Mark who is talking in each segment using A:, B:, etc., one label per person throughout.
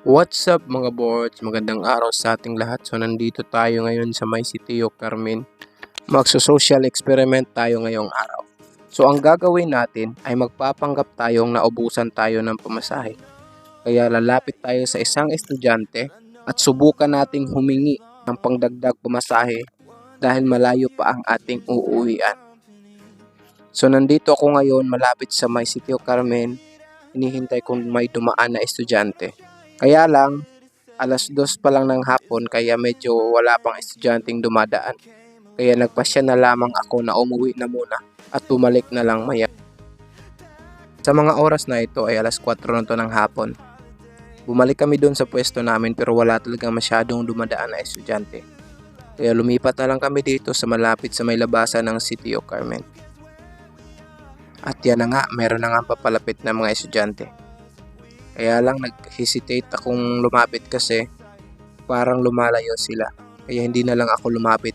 A: What's up mga boards? Magandang araw sa ating lahat. So nandito tayo ngayon sa May City of Carmen. Magso-social experiment tayo ngayong araw. So ang gagawin natin ay magpapanggap tayong naubusan tayo ng pamasahe. Kaya lalapit tayo sa isang estudyante at subukan nating humingi ng pangdagdag pamasahe dahil malayo pa ang ating uuwian. So nandito ako ngayon malapit sa May City of Carmen. Hinihintay kung may dumaan na estudyante. Kaya lang, alas dos pa lang ng hapon kaya medyo wala pang estudyanteng dumadaan. Kaya nagpasya na lamang ako na umuwi na muna at bumalik na lang maya. Sa mga oras na ito ay alas 4 na to ng hapon. Bumalik kami doon sa pwesto namin pero wala talaga masyadong dumadaan na estudyante. Kaya lumipat na lang kami dito sa malapit sa may labasan ng City of Carmen. At yan na nga, meron na nga papalapit na mga estudyante. Kaya lang nag-hesitate akong lumapit kasi parang lumalayo sila. Kaya hindi na lang ako lumapit.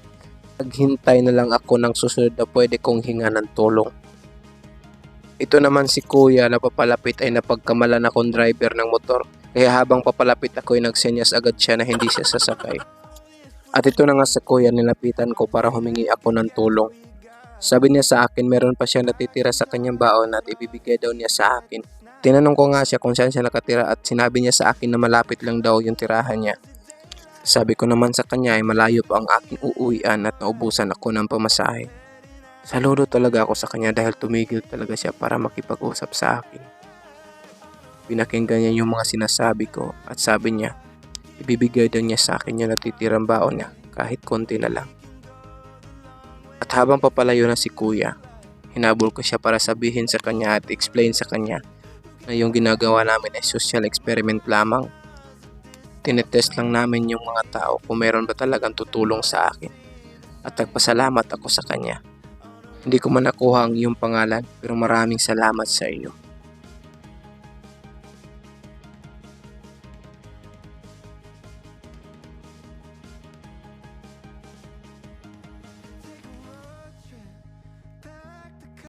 A: Naghintay na lang ako ng susunod na pwede kong hinga ng tulong. Ito naman si kuya na papalapit ay napagkamalan akong driver ng motor. Kaya habang papalapit ako ay nagsenyas agad siya na hindi siya sasakay. At ito na nga sa kuya nilapitan ko para humingi ako ng tulong. Sabi niya sa akin meron pa siya natitira sa kanyang baon at ibibigay daw niya sa akin. Tinanong ko nga siya kung saan siya nakatira at sinabi niya sa akin na malapit lang daw yung tirahan niya. Sabi ko naman sa kanya ay malayo pa ang aking uuwian at naubusan ako ng pamasahe. Saludo talaga ako sa kanya dahil tumigil talaga siya para makipag-usap sa akin. Pinakinggan niya yung mga sinasabi ko at sabi niya, ibibigay daw niya sa akin yung natitirang baon niya kahit konti na lang. At habang papalayo na si kuya, hinabol ko siya para sabihin sa kanya at explain sa kanya na yung ginagawa namin ay social experiment lamang. Tinetest lang namin yung mga tao kung meron ba talagang tutulong sa akin. At nagpasalamat ako sa kanya. Hindi ko man nakuha ang iyong pangalan pero maraming salamat sa iyo.